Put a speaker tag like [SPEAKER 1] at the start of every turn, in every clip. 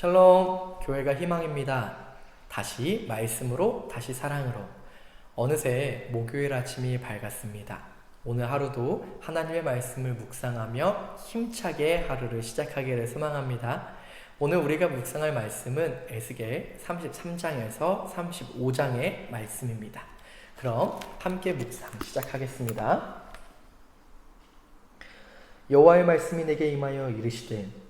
[SPEAKER 1] 샬롬, 교회가 희망입니다. 다시 말씀으로, 다시 사랑으로. 어느새 목요일 아침이 밝았습니다. 오늘 하루도 하나님의 말씀을 묵상하며 힘차게 하루를 시작하기를 소망합니다. 오늘 우리가 묵상할 말씀은 에스겔 33장에서 35장의 말씀입니다. 그럼 함께 묵상 시작하겠습니다. 여호와의 말씀이 내게 임하여 이르시되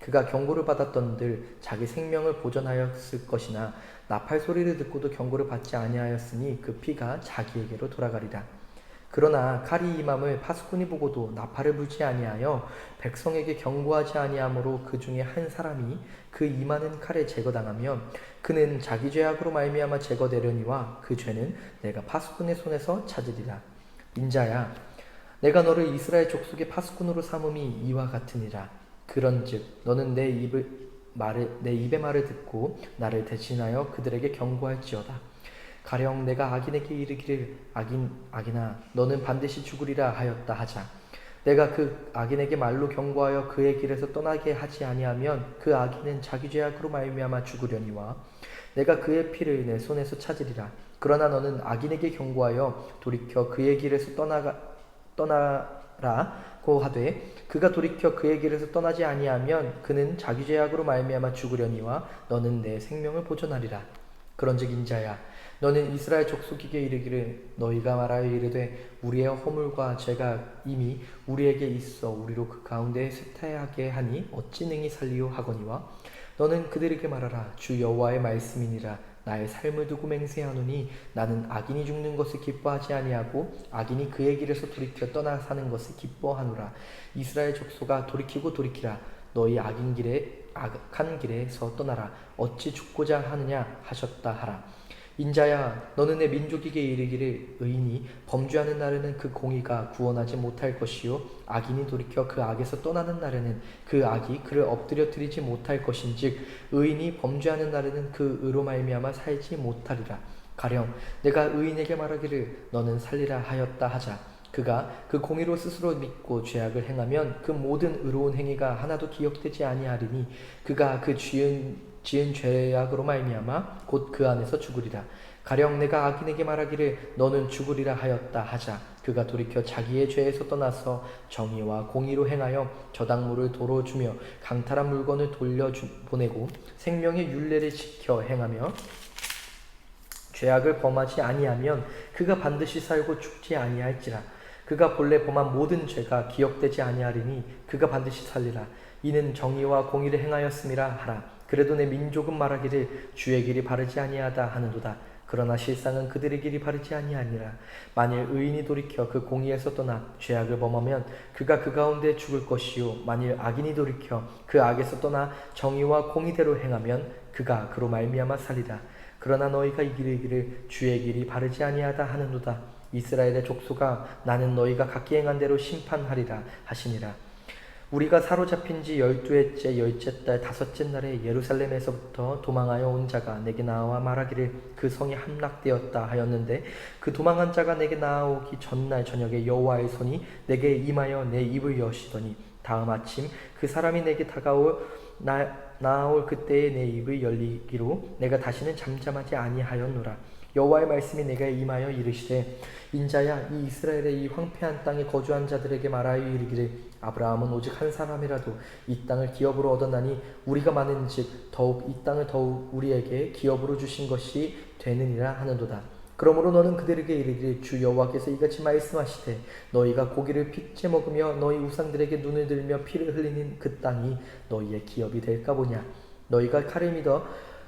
[SPEAKER 1] 그가 경고를 받았던들 자기 생명을 보존하였을 것이나 나팔 소리를 듣고도 경고를 받지 아니하였으니 그 피가 자기에게로 돌아가리라. 그러나 칼이 임함을 파수꾼이 보고도 나팔을 불지 아니하여 백성에게 경고하지 아니하므로 그 중에 한 사람이 그 임하는 칼에 제거당하면 그는 자기 죄악으로 말미암아 제거되려니와 그 죄는 내가 파수꾼의 손에서 찾으리라. 인자야, 내가 너를 이스라엘 족속의 파수꾼으로 삼음이 이와 같으니라. 그런즉 너는 내 입을 말을 내 입의 말을 듣고 나를 대신하여 그들에게 경고할지어다. 가령 내가 악인에게 이르기를 악인 악인아 너는 반드시 죽으리라 하였다 하자. 내가 그 악인에게 말로 경고하여 그의 길에서 떠나게 하지 아니하면 그 악인은 자기 죄악으로 말미암아 죽으려니와 내가 그의 피를 내 손에서 찾으리라. 그러나 너는 악인에게 경고하여 돌이켜 그의 길에서 떠나가 떠나라 고 하되 그가 돌이켜 그의 길에서 떠나지 아니하면 그는 자기 죄악으로 말미암아 죽으려니와 너는 내 생명을 보존하리라. 그런즉 인자야 너는 이스라엘 족속에게 이르기를 너희가 말하여 이르되 우리의 허물과 죄가 이미 우리에게 있어 우리로 그 가운데 쇠퇴하게 하니 어찌 능히 살리오 하거니와 너는 그들에게 말하라 주 여호와의 말씀이니라 나의 삶을 두고 맹세하노니 나는 악인이 죽는 것을 기뻐하지 아니하고 악인이 그의 길에서 돌이켜 떠나 사는 것을 기뻐하노라. 이스라엘 족속아 돌이키고 돌이키라. 너희 악인 길에 악한 길에서 떠나라. 어찌 죽고자 하느냐 하셨다 하라 인자야 너는 내 민족에게 이르기를 의인이 범죄하는 날에는 그 공의가 구원하지 못할 것이요 악인이 돌이켜 그 악에서 떠나는 날에는 그 악이 그를 엎드려 드리지 못할 것인즉 의인이 범죄하는 날에는 그 의로 말미암아 살지 못하리라. 가령 내가 의인에게 말하기를 너는 살리라 하였다 하자 그가 그 공의로 스스로 믿고 죄악을 행하면 그 모든 의로운 행위가 하나도 기억되지 아니하리니 그가 그 지은 지은 죄악으로 말미암아 곧 그 안에서 죽으리라. 가령 내가 악인에게 말하기를 너는 죽으리라 하였다 하자 그가 돌이켜 자기의 죄에서 떠나서 정의와 공의로 행하여 저당물을 도로 주며 강탈한 물건을 돌려 보내고 생명의 윤례를 지켜 행하며 죄악을 범하지 아니하면 그가 반드시 살고 죽지 아니할지라 그가 본래 범한 모든 죄가 기억되지 아니하리니 그가 반드시 살리라 이는 정의와 공의를 행하였음이라 하라 그래도 내 민족은 말하기를 주의 길이 바르지 아니하다 하는도다. 그러나 실상은 그들의 길이 바르지 아니하니라. 만일 의인이 돌이켜 그 공의에서 떠나 죄악을 범하면 그가 그 가운데 죽을 것이요. 만일 악인이 돌이켜 그 악에서 떠나 정의와 공의대로 행하면 그가 그로 말미암아 살리라. 그러나 너희가 이기르기를 주의 길이 바르지 아니하다 하는도다. 이스라엘의 족속아 나는 너희가 각기 행한 대로 심판하리라 하시니라. 우리가 사로잡힌 지 열두해째 열째 달 다섯째 날에 예루살렘에서부터 도망하여 온 자가 내게 나와 말하기를 그 성이 함락되었다 하였는데 그 도망한 자가 내게 나오기 전날 저녁에 여호와의 손이 내게 임하여 내 입을 여시더니 다음 아침 그 사람이 내게 다가올 나, 나올 그때에 내 입을 열리기로 내가 다시는 잠잠하지 아니하였노라 여호와의 말씀이 내게 임하여 이르시되 인자야 이 이스라엘의 이 황폐한 땅에 거주한 자들에게 말하여 이르기를 아브라함은 오직 한 사람이라도 이 땅을 기업으로 얻었나니 우리가 많은즉 더욱 이 땅을 더욱 우리에게 기업으로 주신 것이 되느니라 하는도다. 그러므로 너는 그들에게 이르기를 주 여호와께서 이같이 말씀하시되 너희가 고기를 핏째 먹으며 너희 우상들에게 눈을 들며 피를 흘리는 그 땅이 너희의 기업이 될까 보냐 너희가 칼을 믿어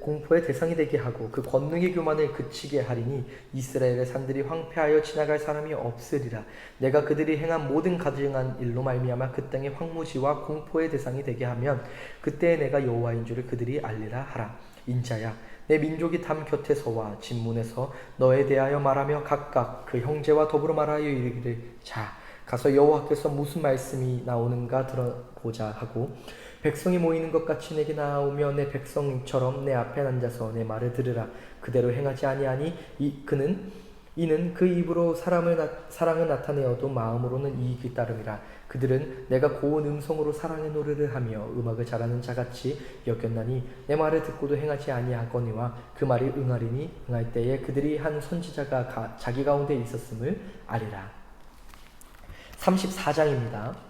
[SPEAKER 1] 공포의 대상이 되게 하고 그 권능의 교만을 그치게 하리니 이스라엘의 산들이 황폐하여 지나갈 사람이 없으리라. 내가 그들이 행한 모든 가증한 일로 말미암아 그 땅의 황무지와 공포의 대상이 되게 하면 그때 내가 여호와인 줄을 그들이 알리라 하라. 인자야 내 민족이 담 곁에서와 진문에서 너에 대하여 말하며 각각 그 형제와 더불어 말하여 이르기를 자 가서 여호와께서 무슨 말씀이 나오는가 들어보자 하고 백성이 모이는 것 같이 내게 나오며 내 백성처럼 내 앞에 앉아서 내 말을 들으라. 그대로 행하지 아니하니 이 그는 이는 그 입으로 사람을 나, 사랑을 나타내어도 마음으로는 이익이 따름이라. 그들은 내가 고운 음성으로 사랑의 노래를 하며 음악을 잘하는 자같이 여겼나니 내 말을 듣고도 행하지 아니하거니와 그 말이 응하리니 응할 때에 그들이 한 선지자가 가, 자기 가운데 있었음을 알리라. 34장입니다.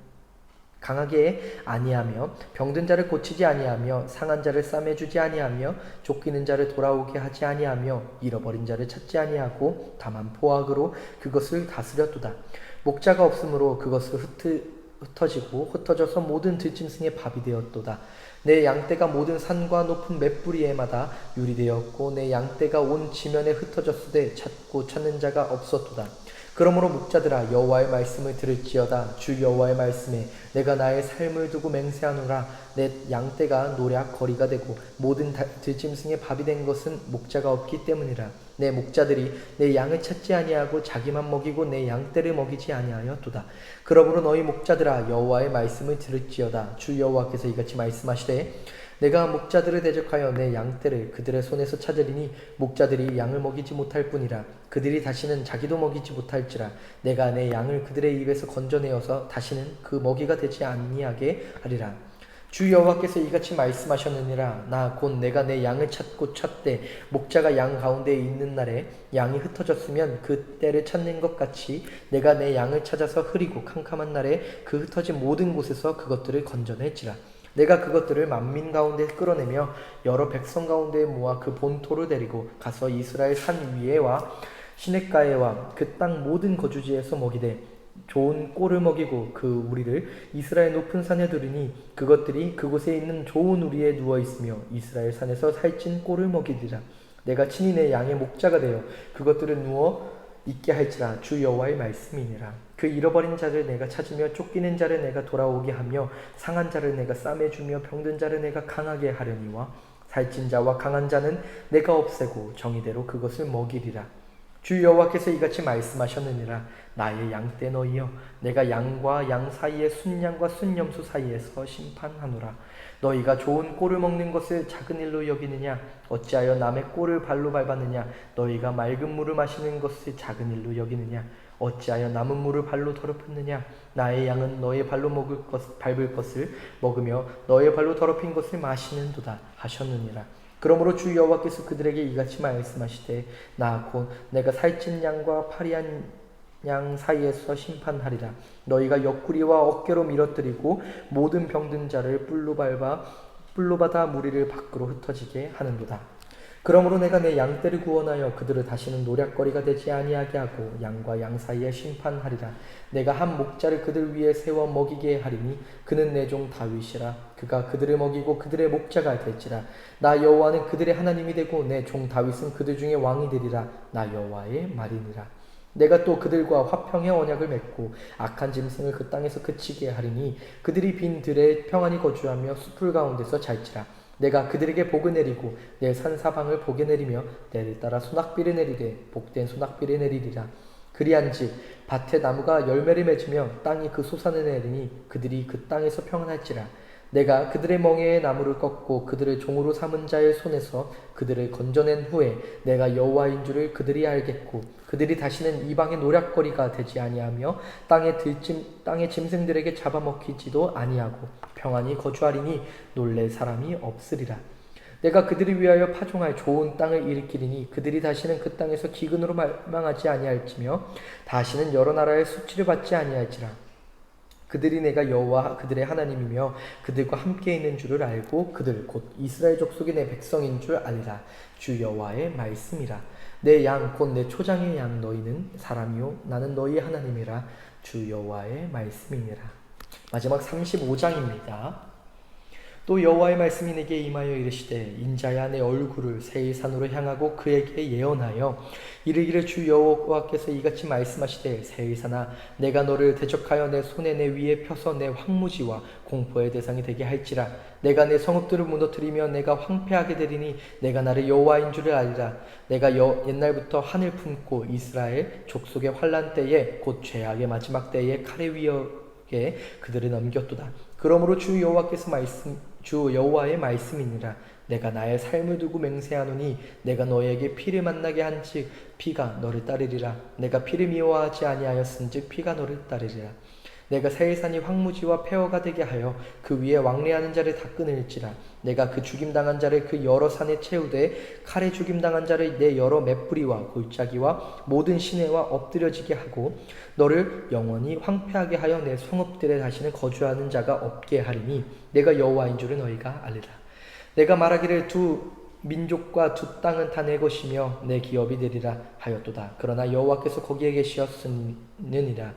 [SPEAKER 1] 강하게 아니하며 병든 자를 고치지 아니하며 상한 자를 싸매 주지 아니하며 쫓기는 자를 돌아오게 하지 아니하며 잃어버린 자를 찾지 아니하고 다만 포악으로 그것을 다스렸도다. 목자가 없으므로 그것을 흩트, 흩어지고 흩어져서 모든 들짐승의 밥이 되었도다. 내 양떼가 모든 산과 높은 맷뿌리에마다 유리되었고 내 양떼가 온 지면에 흩어졌으되 찾고 찾는 자가 없었도다. 그러므로 목자들아 여호와의 말씀을 들을지어다. 주 여호와의 말씀에 내가 나의 삶을 두고 맹세하노라. 내 양떼가 노략 거리가 되고 모든 들짐승의 밥이 된 것은 목자가 없기 때문이라. 내 목자들이 내 양을 찾지 아니하고 자기만 먹이고 내 양떼를 먹이지 아니하였도다. 그러므로 너희 목자들아 여호와의 말씀을 들을지어다. 주 여호와께서 이같이 말씀하시되 내가 목자들을 대적하여 내 양떼를 그들의 손에서 찾으리니 목자들이 양을 먹이지 못할 뿐이라. 그들이 다시는 자기도 먹이지 못할지라. 내가 내 양을 그들의 입에서 건져내어서 다시는 그 먹이가 되지 아니하게 하리라. 주 여호와께서 이같이 말씀하셨느니라. 나 곧 내가 내 양을 찾고 찾되 목자가 양 가운데 있는 날에 양이 흩어졌으면 그 때를 찾는 것 같이 내가 내 양을 찾아서 흐리고 캄캄한 날에 그 흩어진 모든 곳에서 그것들을 건져낼지라 내가 그것들을 만민 가운데 끌어내며 여러 백성 가운데 모아 그 본토를 데리고 가서 이스라엘 산 위에와 시냇가에와 그 땅 모든 거주지에서 먹이되 좋은 꼴을 먹이고 그 우리를 이스라엘 높은 산에 두르니 그것들이 그곳에 있는 좋은 우리에 누워 있으며 이스라엘 산에서 살찐 꼴을 먹이리라. 내가 친히 내 양의 목자가 되어 그것들을 누워 있게 할지라. 주 여호와의 말씀이니라 그 잃어버린 자를 내가 찾으며 쫓기는 자를 내가 돌아오게 하며 상한 자를 내가 싸매주며 병든 자를 내가 강하게 하려니와 살찐 자와 강한 자는 내가 없애고 정의대로 그것을 먹이리라. 주 여호와께서 이같이 말씀하셨느니라. 나의 양떼 너희여 내가 양과 양 사이에 순양과 순염소 사이에서 심판하노라. 너희가 좋은 꼴을 먹는 것을 작은 일로 여기느냐? 어찌하여 남의 꼴을 발로 밟았느냐? 너희가 맑은 물을 마시는 것을 작은 일로 여기느냐 어찌하여 남은 물을 발로 더럽혔느냐? 나의 양은 너의 발로 먹을 것 밟을 것을 먹으며 너의 발로 더럽힌 것을 마시는도다 하셨느니라. 그러므로 주 여호와께서 그들에게 이같이 말씀하시되 나 곧 내가 살찐 양과 파리한 양 사이에서 심판하리라. 너희가 옆구리와 어깨로 밀어뜨리고 모든 병든 자를 뿔로 밟아 뿔로 받아 무리를 밖으로 흩어지게 하는도다 그러므로 내가 내 양떼를 구원하여 그들을 다시는 노략거리가 되지 아니하게 하고 양과 양 사이에 심판하리라. 내가 한 목자를 그들 위에 세워 먹이게 하리니 그는 내 종 다윗이라. 그가 그들을 먹이고 그들의 목자가 될지라. 나 여호와는 그들의 하나님이 되고 내 종 다윗은 그들 중에 왕이 되리라. 나 여호와의 말이니라. 내가 또 그들과 화평의 언약을 맺고 악한 짐승을 그 땅에서 그치게 하리니 그들이 빈 들에 평안히 거주하며 숲풀 가운데서 잘지라. 내가 그들에게 복을 내리고 내 산사방을 복에 내리며 내를 따라 소낙비를 내리되 복된 소낙비를 내리리라. 그리한즉 밭에 나무가 열매를 맺으며 땅이 그 소산을 내리니 그들이 그 땅에서 평안할지라. 내가 그들의 멍에의 나무를 꺾고 그들을 종으로 삼은 자의 손에서 그들을 건져낸 후에 내가 여호와인 줄을 그들이 알겠고 그들이 다시는 이방의 노략거리가 되지 아니하며 땅의 들짐 땅의 짐승들에게 잡아먹히지도 아니하고 평안히 거주하리니 놀랄 사람이 없으리라. 내가 그들을 위하여 파종할 좋은 땅을 일으키리니 그들이 다시는 그 땅에서 기근으로 말망하지 아니할지며 다시는 여러 나라의 수치를 받지 아니할지라. 그들이 내가 여호와 그들의 하나님이며 그들과 함께 있는 줄을 알고 그들 곧 이스라엘 족속이 내 백성인 줄 알리라. 주 여호와의 말씀이라. 내 양 곧 내 초장의 양 너희는 사람이요. 나는 너희 하나님이라. 주 여호와의 말씀이니라. 마지막 35장입니다 또 여호와의 말씀이 내게 임하여 이르시되 인자야 내 얼굴을 세일 산으로 향하고 그에게 예언하여 이르기를 주 여호와께서 이같이 말씀하시되 세일 산아 내가 너를 대적하여 내 손에 내 위에 펴서 내 황무지와 공포의 대상이 되게 할지라. 내가 내 성읍들을 무너뜨리며 내가 황폐하게 되리니 내가 나를 여호와인 줄을 알리라. 내가 여, 옛날부터 하늘 품고 이스라엘 족속의 환란 때에 곧 죄악의 마지막 때에 칼에 위에 그들을 넘겼도다. 그러므로 주 여호와께서 말씀 주 여호와의 말씀이니라. 내가 나의 삶을 두고 맹세하노니 내가 너에게 피를 만나게 한즉 피가 너를 따르리라. 내가 피를 미워하지 아니하였은즉 피가 너를 따르리라 내가 세일산이 황무지와 폐허가 되게 하여 그 위에 왕래하는 자를 다 끊을지라. 내가 그 죽임당한 자를 그 여러 산에 채우되 칼에 죽임당한 자를 내 여러 맷뿌리와 골짜기와 모든 시내와 엎드려지게 하고 너를 영원히 황폐하게 하여 내 성읍들에 다시는 거주하는 자가 없게 하리니 내가 여호와인 줄을 너희가 알리라. 내가 말하기를 두 민족과 두 땅은 다 내 것이며 내 기업이 되리라 하였도다. 그러나 여호와께서 거기에 계시었느니라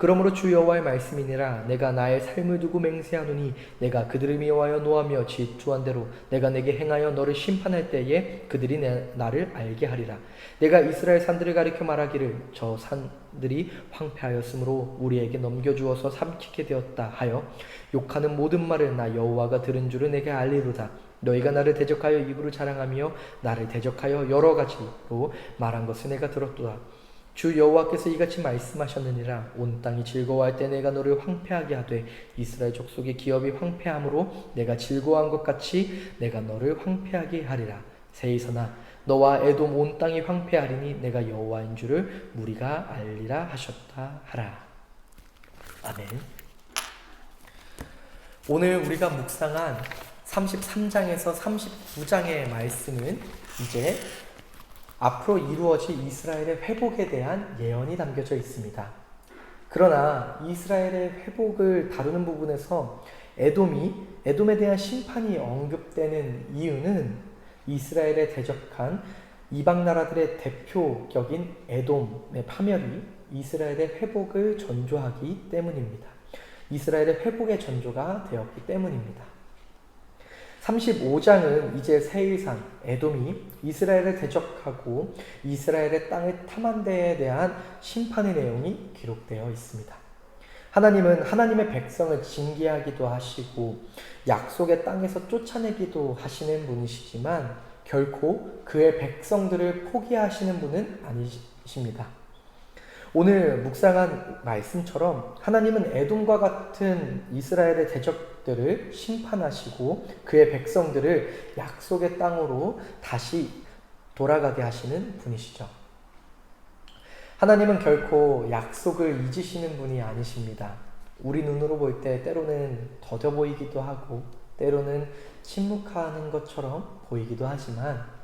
[SPEAKER 1] 그러므로 주 여호와의 말씀이니라. 내가 나의 삶을 두고 맹세하노니 내가 그들을 미워하여 노하며 질투한 대로 내가 내게 행하여 너를 심판할 때에 그들이 내, 나를 알게 하리라. 내가 이스라엘 산들을 가리켜 말하기를 저 산들이 황폐하였으므로 우리에게 넘겨주어서 삼키게 되었다 하여 욕하는 모든 말을 나 여호와가 들은 줄을 내게 알리로다. 너희가 나를 대적하여 입으로 자랑하며 나를 대적하여 여러 가지로 말한 것을 내가 들었도다 주 여호와께서 이같이 말씀하셨느니라. 온 땅이 즐거워할 때 내가 너를 황폐하게 하되 이스라엘 족속의 기업이 황폐함으로 내가 즐거워한 것 같이 내가 너를 황폐하게 하리라. 세이서나 너와 에돔 온 땅이 황폐하리니 내가 여호와인 줄을 무리가 알리라 하셨다 하라. 아멘. 오늘 우리가 묵상한 33장에서 39장의 말씀은 이제 앞으로 이루어질 이스라엘의 회복에 대한 예언이 담겨져 있습니다. 그러나 이스라엘의 회복을 다루는 부분에서 에돔이 에돔에 대한 심판이 언급되는 이유는 이스라엘에 대적한 이방 나라들의 대표격인 에돔의 파멸이 이스라엘의 회복을 전조하기 때문입니다. 이스라엘의 회복의 전조가 되었기 때문입니다. 35장은 이제 세일산 에돔이 이스라엘을 대적하고 이스라엘의 땅을 탐한 데에 대한 심판의 내용이 기록되어 있습니다. 하나님은 하나님의 백성을 징계하기도 하시고 약속의 땅에서 쫓아내기도 하시는 분이시지만 결코 그의 백성들을 포기하시는 분은 아니십니다. 오늘 묵상한 말씀처럼 하나님은 에돔과 같은 이스라엘의 대적들을 심판하시고 그의 백성들을 약속의 땅으로 다시 돌아가게 하시는 분이시죠. 하나님은 결코 약속을 잊으시는 분이 아니십니다. 우리 눈으로 볼 때 때로는 더뎌 보이기도 하고 때로는 침묵하는 것처럼 보이기도 하지만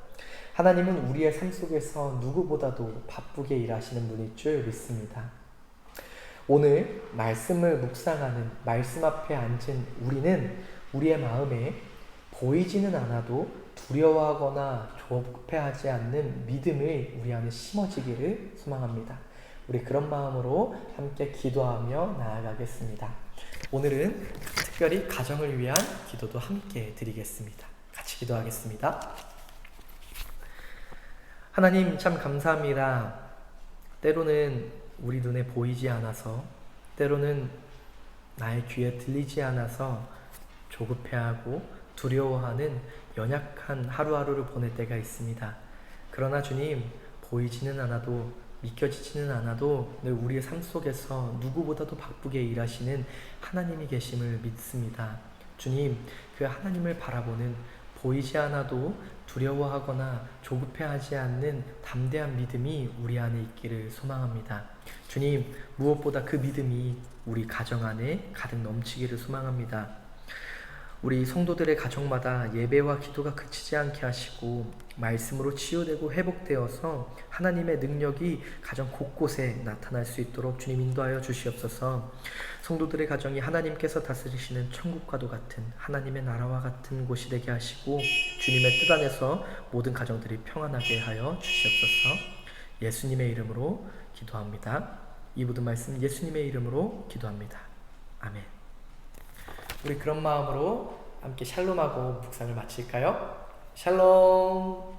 [SPEAKER 1] 하나님은 우리의 삶 속에서 누구보다도 바쁘게 일하시는 분일 줄 믿습니다. 오늘 말씀을 묵상하는 말씀 앞에 앉은 우리는 우리의 마음에 보이지는 않아도 두려워하거나 조급해하지 않는 믿음을 우리 안에 심어지기를 소망합니다. 우리 그런 마음으로 함께 기도하며 나아가겠습니다. 오늘은 특별히 가정을 위한 기도도 함께 드리겠습니다. 같이 기도하겠습니다. 하나님 참 감사합니다. 때로는 우리 눈에 보이지 않아서, 때로는 나의 귀에 들리지 않아서 조급해하고 두려워하는 연약한 하루하루를 보낼 때가 있습니다. 그러나 주님, 보이지는 않아도 믿겨지지는 않아도 늘 우리의 삶 속에서 누구보다도 바쁘게 일하시는 하나님이 계심을 믿습니다. 주님, 그 하나님을 바라보는 보이지 않아도 두려워하거나 조급해하지 않는 담대한 믿음이 우리 안에 있기를 소망합니다. 주님, 무엇보다 그 믿음이 우리 가정 안에 가득 넘치기를 소망합니다. 우리 성도들의 가정마다 예배와 기도가 그치지 않게 하시고 말씀으로 치유되고 회복되어서 하나님의 능력이 가정 곳곳에 나타날 수 있도록 주님 인도하여 주시옵소서. 성도들의 가정이 하나님께서 다스리시는 천국과도 같은 하나님의 나라와 같은 곳이 되게 하시고 주님의 뜻 안에서 모든 가정들이 평안하게 하여 주시옵소서. 예수님의 이름으로 기도합니다. 이 모든 말씀 예수님의 이름으로 기도합니다. 아멘. 우리 그런 마음으로 함께 샬롬하고 묵상을 마칠까요? 샬롬.